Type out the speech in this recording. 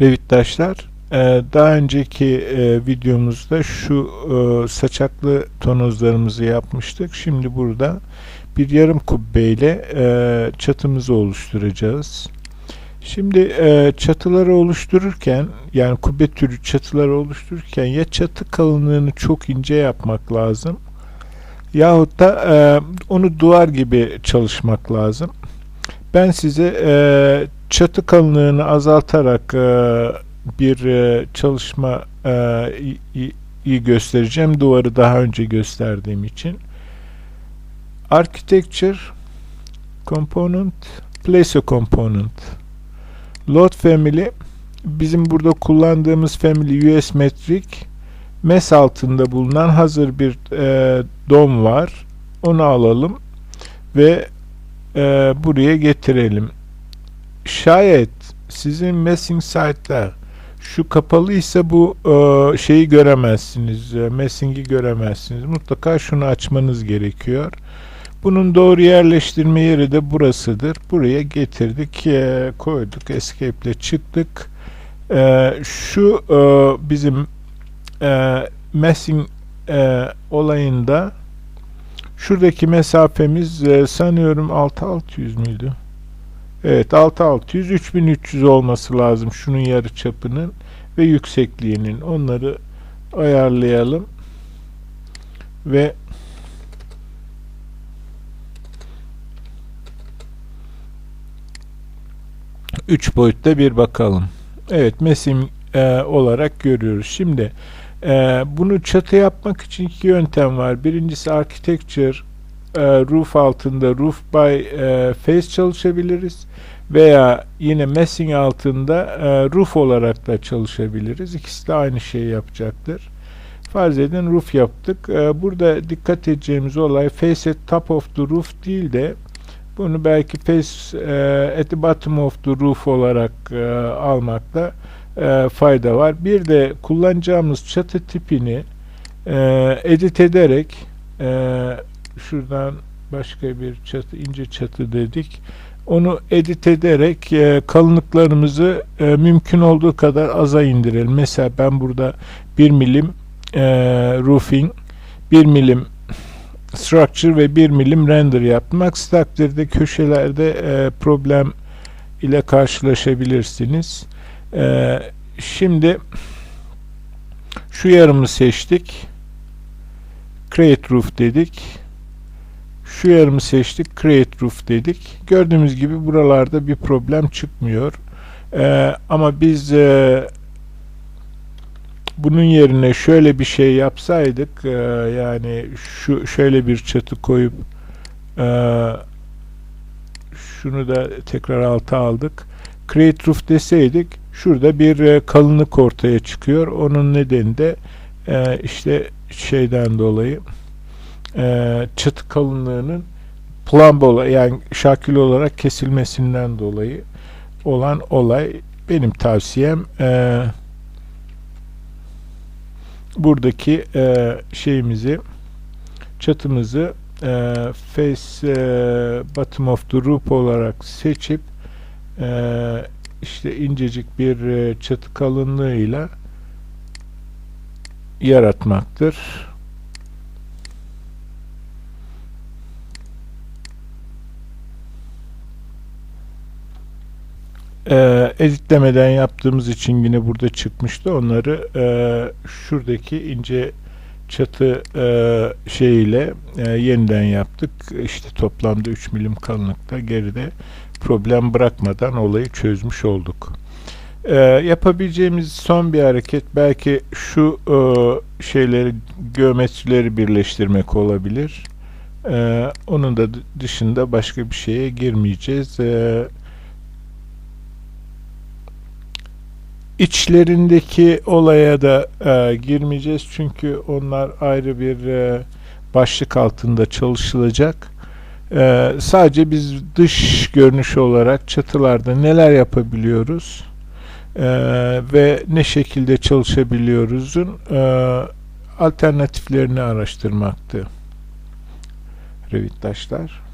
Revitdaşlar, e, daha önceki e, videomuzda şu e, saçaklı tonozlarımızı yapmıştık. Şimdi burada bir yarım kubbeyle çatımızı oluşturacağız. Şimdi çatıları oluştururken yani kubbe türü çatıları oluştururken ya çatı kalınlığını çok ince yapmak lazım yahut da onu duvar gibi çalışmak lazım. Ben size çatı kalınlığını azaltarak e, bir e, çalışma e, i- i- göstereceğim. Duvarı daha önce gösterdiğim için. Architecture Component Place a Component Load Family bizim burada kullandığımız family US Metric MES altında bulunan hazır bir e, DOM var. Onu alalım ve e, buraya getirelim. Şayet sizin messing site'da şu kapalıysa bu e, şeyi göremezsiniz. E, messing'i göremezsiniz. Mutlaka şunu açmanız gerekiyor. Bunun doğru yerleştirme yeri de burasıdır. Buraya getirdik, e, koyduk, escape ile çıktık. Şu bizim messing olayında şuradaki mesafemiz sanıyorum 6600 müydü? Evet 6600 3300 olması lazım şunun yarı çapının ve yüksekliğinin. Onları ayarlayalım. Ve üç boyutta bir bakalım. Evet mesim e, olarak görüyoruz. Şimdi e, bunu çatı yapmak için iki yöntem var. Birincisi architecture e, roof altında roof by e, face çalışabiliriz veya yine messing altında e, roof olarak da çalışabiliriz. İkisi de aynı şeyi yapacaktır. Farz edin roof yaptık. E, burada dikkat edeceğimiz olay face at top of the roof değil de bunu belki face e, at the bottom of the roof olarak e, almakta e, fayda var. Bir de kullanacağımız çatı tipini e, edit ederek e, şuradan başka bir çatı ince çatı dedik. Onu edit ederek e, kalınlıklarımızı e, mümkün olduğu kadar aza indirelim. Mesela ben burada 1 milim e, roofing, 1 milim structure ve 1 milim render yaptım. Aksi takdirde köşelerde e, problem ile karşılaşabilirsiniz. E, şimdi şu yarımı seçtik. Create roof dedik. Şu yarımı seçtik. Create roof dedik. Gördüğümüz gibi buralarda bir problem çıkmıyor. E, ama biz e, bunun yerine şöyle bir şey yapsaydık e, yani şu şöyle bir çatı koyup e, şunu da tekrar alta aldık create roof deseydik şurada bir e, kalınlık ortaya çıkıyor onun nedeni de e, işte şeyden dolayı e, çatı kalınlığının plumb yani şakil olarak kesilmesinden dolayı olan olay benim tavsiyem eee buradaki e, şeyimizi çatımızı e, face e, bottom of the roof olarak seçip e, işte incecik bir e, çatı kalınlığıyla yaratmaktır. E, editlemeden yaptığımız için yine burada çıkmıştı. Onları e, şuradaki ince çatı e, şeyiyle e, yeniden yaptık. İşte toplamda 3 milim kalınlıkta geride problem bırakmadan olayı çözmüş olduk. E, yapabileceğimiz son bir hareket belki şu e, şeyleri geometrileri birleştirmek olabilir. E, onun da dışında başka bir şeye girmeyeceğiz. E, İçlerindeki olaya da e, girmeyeceğiz çünkü onlar ayrı bir e, başlık altında çalışılacak. E, sadece biz dış görünüş olarak çatılarda neler yapabiliyoruz e, ve ne şekilde çalışabiliyoruzun e, alternatiflerini araştırmaktı. Revitdaşlar.